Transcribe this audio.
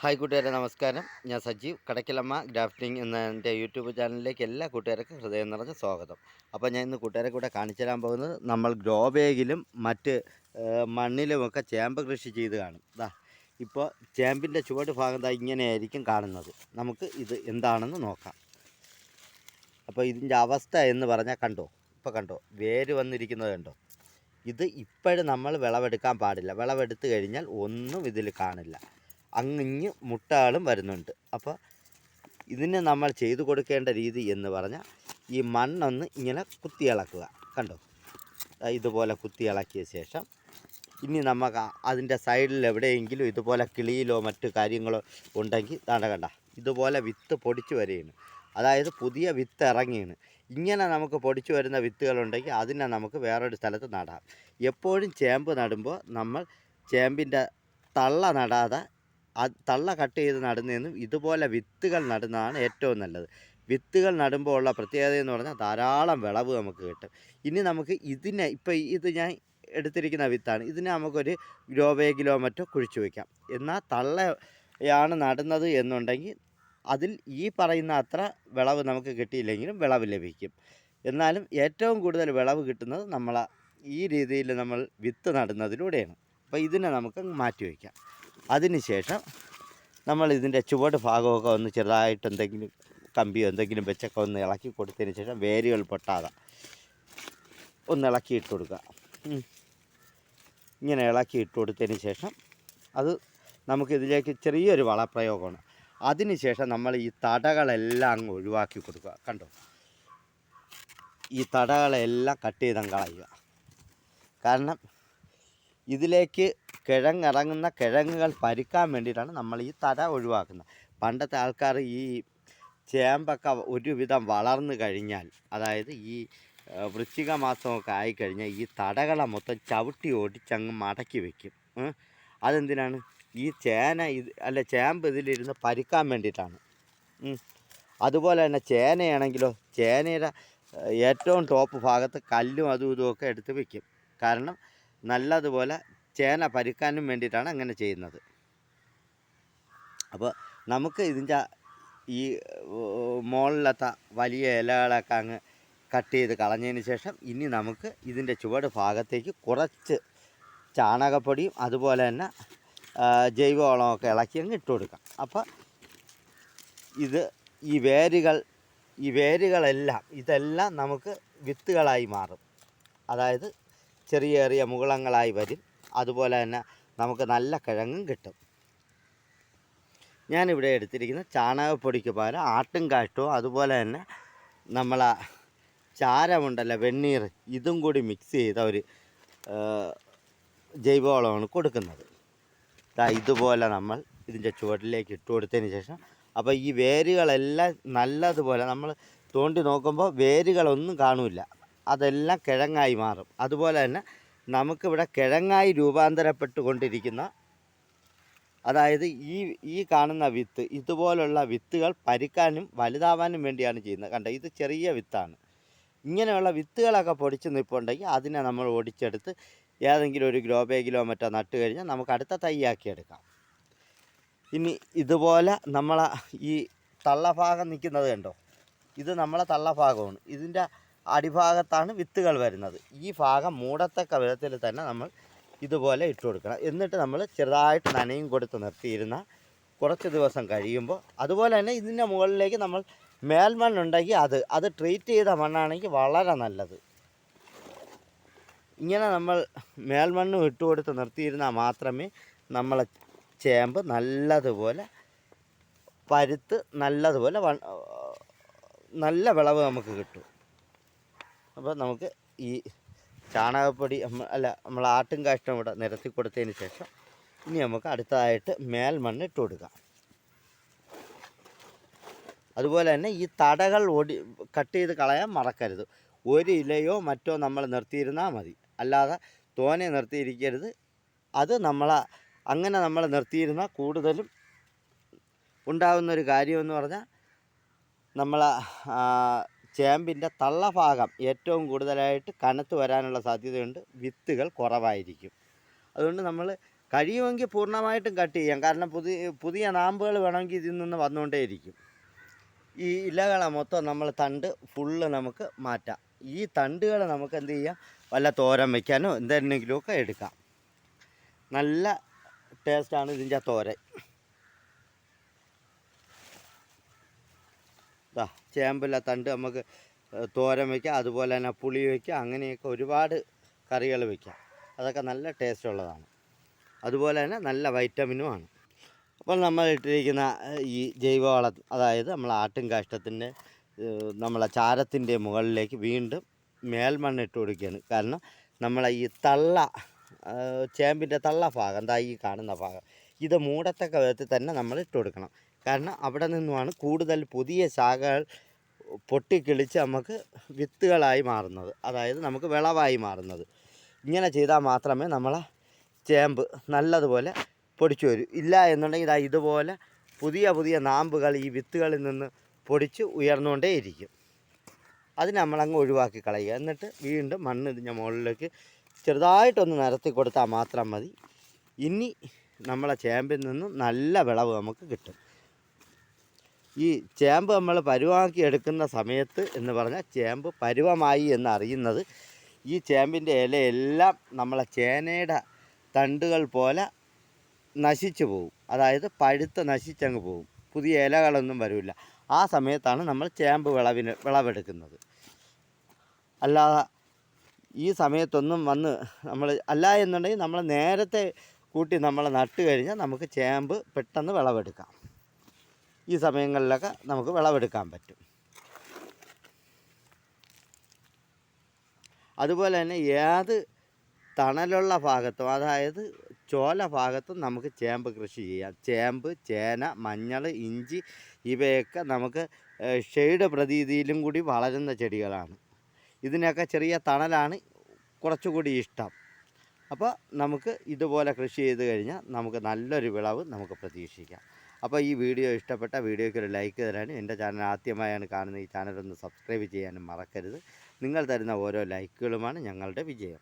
Hi കൂട്ടുകാരെ നമസ്കാരം. ഞാൻ സജീവ്. കടക്കിലമ്മ ഗ്രാഫ്റ്റിംഗ് എന്ന എന്റെ യൂട്യൂബ് ചാനലിലേക്ക് എല്ലാ കൂട്ടുകാർക്കും ഹൃദയം നിറഞ്ഞ സ്വാഗതം. അപ്പോൾ ഞാൻ ഇന്ന് കൂട്ടുകാരെ കൂടെ കാണിച്ചു തരാൻ പോകുന്നത് നമ്മൾ ഗ്രോ ബാഗിലും മറ്റ് മണ്ണിലുമൊക്കെ ചേമ്പ് കൃഷി ചെയ്ത് കാണും. ദാ ഇപ്പോൾ ചേമ്പിന്റെ ചുവട് ഭാഗം ദാ ഇങ്ങനെയായിരിക്കും കാണുന്നത്. നമുക്ക് ഇത് എന്താണെന്ന് നോക്കാം. അപ്പോൾ ഇതിന്റെ അവസ്ഥ എന്ന് പറഞ്ഞാൽ കണ്ടോ? ഇപ്പോൾ കണ്ടോ? വേര് വന്നിരിക്കുന്നത് കണ്ടോ? ഇത് ഇപ്പോഴും നമ്മൾ വിളവെടുക്കാൻ പാടില്ല. വിളവെടുത്ത് കഴിഞ്ഞാൽ ഒന്നും ഇതിൽ കാണില്ല. അങ്ങിഞ്ഞ് മുട്ടാളും വരുന്നുണ്ട്. അപ്പോൾ ഇതിന് നമ്മൾ ചെയ്തു കൊടുക്കേണ്ട രീതി എന്ന് പറഞ്ഞാൽ ഈ മണ്ണൊന്ന് ഇങ്ങനെ കുത്തി ഇളക്കുക. കണ്ടോ? ഇതുപോലെ കുത്തി ഇളക്കിയ ശേഷം ഇനി നമുക്ക് അതിന്റെ സൈഡിൽ എവിടെയെങ്കിലും ഇതുപോലെ കിളിയിലോ മറ്റു കാര്യങ്ങളോ ഉണ്ടെങ്കിൽ താണ്ട കണ്ട ഇതുപോലെ വിത്ത് പൊടിച്ചു വരികയാണ്. അതായത് പുതിയ വിത്ത് ഇറങ്ങിയാണ്. ഇങ്ങനെ നമുക്ക് പൊടിച്ചു വരുന്ന വിത്തുകളുണ്ടെങ്കിൽ അതിനെ നമുക്ക് വേറൊരു സ്ഥലത്ത് നടാം. എപ്പോഴും ചേമ്പ് നടുമ്പോൾ നമ്മൾ ചേമ്പിന്റെ തള്ള നടാതെ തള്ള കട്ട് ചെയ്ത് നടുന്നതെന്നും ഇതുപോലെ വിത്തുകൾ നടുന്നതാണ് ഏറ്റവും നല്ലത്. വിത്തുകൾ നടുമ്പോൾ ഉള്ള പ്രത്യേകത എന്ന് പറഞ്ഞാൽ ധാരാളം വിളവ് നമുക്ക് കിട്ടും. ഇനി നമുക്ക് ഇതിനെ ഇപ്പോൾ ഇത് ഞാൻ എടുത്തിരിക്കുന്ന വിത്താണ് ഇതിനെ നമുക്കൊരു ഗ്രോ മറ്റോ കുഴിച്ചു വയ്ക്കാം. എന്നാൽ തള്ളയാണ് നടുന്നത് എന്നുണ്ടെങ്കിൽ അതിൽ ഈ പറയുന്ന അത്ര വിളവ് നമുക്ക് കിട്ടിയില്ലെങ്കിലും വിളവ് ലഭിക്കും. എന്നാലും ഏറ്റവും കൂടുതൽ വിളവ് കിട്ടുന്നത് നമ്മൾ ഈ രീതിയിൽ നമ്മൾ വിത്ത് നടുന്നതിലൂടെയാണ്. അപ്പോൾ ഇതിനെ നമുക്ക് മാറ്റി വയ്ക്കാം. അതിനുശേഷം നമ്മൾ ഇതിന്റെ ചുവട് ഭാഗമൊക്കെ ഒന്ന് ചെറുതായിട്ട് എന്തെങ്കിലും കമ്പിയോ എന്തെങ്കിലും വെച്ചൊക്കെ ഒന്ന് ഇളക്കി കൊടുത്തതിന് ശേഷം വേരുകൾ പൊട്ടാതെ ഒന്ന് ഇളക്കി ഇട്ട് കൊടുക്കുക. ഇങ്ങനെ ഇളക്കി ഇട്ട് കൊടുത്തതിന് ശേഷം അത് നമുക്കിതിലേക്ക് ചെറിയൊരു വളപ്രയോഗമാണ്. അതിനുശേഷം നമ്മൾ ഈ തടകളെല്ലാം അങ്ങ് ഒഴിവാക്കി കൊടുക്കുക. കണ്ടോ? ഈ തടകളെല്ലാം കട്ട് ചെയ്തങ്ങ് കളയുക. കാരണം ഇതിലേക്ക് കിഴങ്ങിറങ്ങുന്ന കിഴങ്ങുകൾ പരിക്കാൻ വേണ്ടിയിട്ടാണ് നമ്മൾ ഈ തട ഒഴിവാക്കുന്നത്. പണ്ടത്തെ ആൾക്കാർ ഈ ചേമ്പൊക്കെ ഒരുവിധം വളർന്നു കഴിഞ്ഞാൽ അതായത് ഈ വൃശ്ചിക മാസമൊക്കെ ആയിക്കഴിഞ്ഞാൽ ഈ തടകളെ മൊത്തം ചവിട്ടി ഓടിച്ചങ്ങ് മടക്കി വയ്ക്കും അതെന്തിനാണ്? ഈ ചേന ഇത് അല്ല ചേമ്പ് ഇതിലിരുന്ന് പരിക്കാൻ വേണ്ടിയിട്ടാണ്. അതുപോലെ തന്നെ ചേനയാണെങ്കിലോ ചേനയുടെ ഏറ്റവും ടോപ്പ് ഭാഗത്ത് കല്ലും അതും ഇതുമൊക്കെ എടുത്ത് വയ്ക്കും കാരണം നല്ലതുപോലെ ചേന പരിക്കാനും വേണ്ടിയിട്ടാണ് അങ്ങനെ ചെയ്യുന്നത്. അപ്പോൾ നമുക്ക് ഇതിന്റെ ഈ മുകളിലത്തെ വലിയ ഇലകളൊക്കെ അങ്ങ് കട്ട് ചെയ്ത് കളഞ്ഞതിന് ശേഷം ഇനി നമുക്ക് ഇതിന്റെ ചുവട് ഭാഗത്തേക്ക് കുറച്ച് ചാണകപ്പൊടിയും അതുപോലെ തന്നെ ജൈവവളമൊക്കെ ഇളക്കി അങ്ങ് ഇട്ട് കൊടുക്കാം. അപ്പോൾ ഇത് ഈ വേരുകൾ ഈ വേരുകളെല്ലാം ഇതെല്ലാം നമുക്ക് വിത്തുകളായി മാറും. അതായത് ചെറിയ ചെറിയ മുകുളങ്ങളായി വരും. അതുപോലെ തന്നെ നമുക്ക് നല്ല കിഴങ്ങും കിട്ടും. ഞാനിവിടെ എടുത്തിരിക്കുന്ന ചാണകപ്പൊടിക്ക് പകരം ആട്ടും കാഷ്ടവും അതുപോലെ തന്നെ നമ്മളെ ചാരമുണ്ടല്ലോ വെണ്ണീർ ഇതും കൂടി മിക്സ് ചെയ്ത ഒരു ജൈവവളമാണ് കൊടുക്കുന്നത്. ഇതുപോലെ നമ്മൾ ഇതിന്റെ ചുവട്ടിലേക്ക് ഇട്ട് കൊടുത്തതിന് ശേഷം അപ്പോൾ ഈ വേരുകളെല്ലാം നല്ലതുപോലെ നമ്മൾ തോണ്ടി നോക്കുമ്പോൾ വേരുകളൊന്നും കാണില്ല. അതെല്ലാം കിഴങ്ങായി മാറും. അതുപോലെ തന്നെ നമുക്കിവിടെ കിഴങ്ങായി രൂപാന്തരപ്പെട്ടുകൊണ്ടിരിക്കുന്ന അതായത് ഈ ഈ കാണുന്ന വിത്ത് ഇതുപോലുള്ള വിത്തുകൾ പരിക്കാനും വലുതാവാനും വേണ്ടിയാണ് ചെയ്യുന്നത്. കണ്ട ഇത് ചെറിയ വിത്താണ്. ഇങ്ങനെയുള്ള വിത്തുകളൊക്കെ പൊടിച്ച് നിൽപ്പുണ്ടെങ്കിൽ അതിനെ നമ്മൾ ഒടിച്ചെടുത്ത് ഏതെങ്കിലും ഒരു ഗ്രോ ബാഗിലോ മറ്റോ നട്ട് കഴിഞ്ഞാൽ നമുക്ക് അടുത്ത തൈയാക്കി എടുക്കാം. ഇനി ഇതുപോലെ നമ്മളെ ഈ തള്ളഭാഗം നിൽക്കുന്നത് കണ്ടോ? ഇത് നമ്മളെ തള്ളഭാഗമാണ്. ഇതിന്റെ അടിഭാഗത്താണ് വിത്തുകൾ വരുന്നത്. ഈ ഭാഗം മൂടത്തക്ക വിധത്തിൽ തന്നെ നമ്മൾ ഇതുപോലെ ഇട്ട് കൊടുക്കണം. എന്നിട്ട് നമ്മൾ ചെറുതായിട്ട് നനയും കൊടുത്ത് നിർത്തിയിരുന്ന കുറച്ച് ദിവസം കഴിയുമ്പോൾ അതുപോലെ തന്നെ ഇതിന്റെ മുകളിലേക്ക് നമ്മൾ മേൽമണ്ണുണ്ടെങ്കിൽ അത് അത് ട്രീറ്റ് ചെയ്ത മണ്ണാണെങ്കിൽ വളരെ നല്ലത്. ഇങ്ങനെ നമ്മൾ മേൽമണ്ണും ഇട്ട് കൊടുത്ത് നിർത്തിയിരുന്നാൽ മാത്രമേ നമ്മൾ ചേമ്പ് നല്ലതുപോലെ പരുത്ത് നല്ലതുപോലെ നല്ല വിളവ് നമുക്ക് കിട്ടും. അപ്പോൾ നമുക്ക് ഈ ചാണകപ്പൊടി അല്ല നമ്മൾ ആട്ടും കാഷ്ടം ഇവിടെ നിരത്തി കൊടുത്തതിന് ശേഷം ഇനി നമുക്ക് അടുത്തതായിട്ട് മേൽമണ്ണ് ഇട്ട് കൊടുക്കാം. അതുപോലെ തന്നെ ഈ തടകൾ ഓടി കട്ട് ചെയ്ത് കളയാൻ മറക്കരുത്. ഒരു ഇലയോ മറ്റോ നമ്മൾ നിർത്തിയിരുന്നാൽ മതി. അല്ലാതെ തോനെ നിർത്തിയിരിക്കരുത്. അത് നമ്മൾ അങ്ങനെ നമ്മൾ നിർത്തിയിരുന്നാൽ കൂടുതലും ഉണ്ടാകുന്നൊരു കാര്യമെന്ന് പറഞ്ഞാൽ നമ്മളെ ചേമ്പിന്റെ തള്ളഭാഗം ഏറ്റവും കൂടുതലായിട്ട് കനത്ത് വരാനുള്ള സാധ്യതയുണ്ട്. വിത്തുകൾ കുറവായിരിക്കും. അതുകൊണ്ട് നമ്മൾ കഴിയുമെങ്കിൽ പൂർണമായിട്ടും കട്ട് ചെയ്യാം. കാരണം പുതിയ പുതിയ നാമ്പുകൾ വേണമെങ്കിൽ ഇതിൽ നിന്ന് വന്നുകൊണ്ടേയിരിക്കും. ഈ ഇലകളെ മൊത്തം നമ്മൾ തണ്ട് ഫുള്ള് നമുക്ക് മാറ്റാം. ഈ തണ്ടുകൾ നമുക്ക് എന്ത് ചെയ്യാം? വല്ല തോരൻ വയ്ക്കാനോ എന്തെങ്കിലുമൊക്കെ എടുക്കാം. നല്ല ടേസ്റ്റാണ് ഇതിന്റെ തോരൻ. ഇതാ ചേമ്പില തണ്ട് നമുക്ക് തോരൻ വയ്ക്കാം അതുപോലെ തന്നെ പുളി വയ്ക്കാം അങ്ങനെയൊക്കെ ഒരുപാട് കറികൾ വയ്ക്കാം അതൊക്കെ നല്ല ടേസ്റ്റ് ഉള്ളതാണ്. അതുപോലെ തന്നെ നല്ല വൈറ്റമിനും ആണ്. അപ്പോൾ നമ്മൾ ഇട്ടിരിക്കുന്ന ഈ ജൈവവളം അതായത് നമ്മൾ ആട്ടും കാഷ്ടത്തിന്റെ നമ്മളെ ചാരത്തിന്റെ മുകളിലേക്ക് വീണ്ടും മേൽമണ്ണ് ഇട്ട് കൊടുക്കുകയാണ്. കാരണം നമ്മളെ ഈ തള്ള ചേമ്പിന്റെ തള്ള ഭാഗം എന്താ ഈ കാണുന്ന ഭാഗം ഇത് മൂടത്തക്ക വിധത്തിൽ തന്നെ നമ്മൾ ഇട്ട് കൊടുക്കണം. കാരണം അവിടെ നിന്നുമാണ് കൂടുതൽ പുതിയ ശാഖകൾ പൊട്ടിക്കിളിച്ച് നമുക്ക് വിത്തുകളായി മാറുന്നത്. അതായത് നമുക്ക് വിളവായി മാറുന്നത്. ഇങ്ങനെ ചെയ്താൽ മാത്രമേ നമ്മളെ ചേമ്പ് നല്ലതുപോലെ പൊടിച്ചു വരൂ. ഇല്ല എന്നുണ്ടെങ്കിൽ ഇതാ ഇതുപോലെ പുതിയ പുതിയ നാമ്പുകൾ ഈ വിത്തുകളിൽ നിന്ന് പൊടിച്ച് ഉയർന്നുകൊണ്ടേയിരിക്കും. അതിനെ നമ്മളങ്ങ് ഒഴിവാക്കി കളയുക. എന്നിട്ട് വീണ്ടും മണ്ണ് ഇതിന്റെ മുകളിലേക്ക് ചെറുതായിട്ടൊന്ന് നിരത്തി കൊടുത്താൽ മാത്രം മതി. ഇനി നമ്മളെ ചേമ്പിൽ നിന്നും നല്ല വിളവ് നമുക്ക് കിട്ടും. ഈ ചേമ്പ് നമ്മൾ പരുവാക്കി എടുക്കുന്ന സമയത്ത് എന്ന് പറഞ്ഞാൽ ചേമ്പ് പരുവമായി എന്ന് അറിയുന്നത് ഈ ചേമ്പിന്റെ ഇലയെല്ലാം നമ്മളെ ചേനയുടെ തണ്ടുകൾ പോലെ നശിച്ചു പോകും. അതായത് പഴുത്ത് നശിച്ചങ്ങ് പോകും. പുതിയ ഇലകളൊന്നും വരില്ല. ആ സമയത്താണ് നമ്മൾ ചേമ്പ് വിളവിന് വിളവെടുക്കുന്നത്. അല്ലാതെ ഈ സമയത്തൊന്നും വന്ന് നമ്മൾ അല്ല എന്നുണ്ടെങ്കിൽ നമ്മൾ നേരത്തെ കൂട്ടി നമ്മൾ നട്ട് കഴിഞ്ഞാൽ നമുക്ക് ചേമ്പ് പെട്ടെന്ന് വിളവെടുക്കാം. ഈ സമയങ്ങളിലൊക്കെ നമുക്ക് വിളവെടുക്കാൻ പറ്റും. അതുപോലെ തന്നെ ഏത് തണലുള്ള ഭാഗത്തും അതായത് ചോല ഭാഗത്തും നമുക്ക് ചേമ്പ് കൃഷി ചെയ്യാം. ചേമ്പ് ചേന മഞ്ഞൾ ഇഞ്ചി ഇവയൊക്കെ നമുക്ക് ഷെയ്ഡ് പ്രതീതിയിലും കൂടി വളരുന്ന ചെടികളാണ്. ഇതിനൊക്കെ ചെറിയ തണലാണ് കുറച്ചുകൂടി ഇഷ്ടം. അപ്പോൾ നമുക്ക് ഇതുപോലെ കൃഷി ചെയ്ത് കഴിഞ്ഞാൽ നമുക്ക് നല്ലൊരു വിളവ് നമുക്ക് പ്രതീക്ഷിക്കാം. അപ്പോൾ ഈ വീഡിയോ ഇഷ്ടപ്പെട്ട വീഡിയോയ്ക്ക് ഒരു ലൈക്ക് തരാനും എന്റെ ചാനൽ ആദ്യമായാണ് കാണുന്നത് ഈ ചാനൽ ഒന്ന് സബ്സ്ക്രൈബ് ചെയ്യാനും മറക്കരുത്. നിങ്ങൾ തരുന്ന ഓരോ ലൈക്കുകളുമാണ് ഞങ്ങളുടെ വിജയം.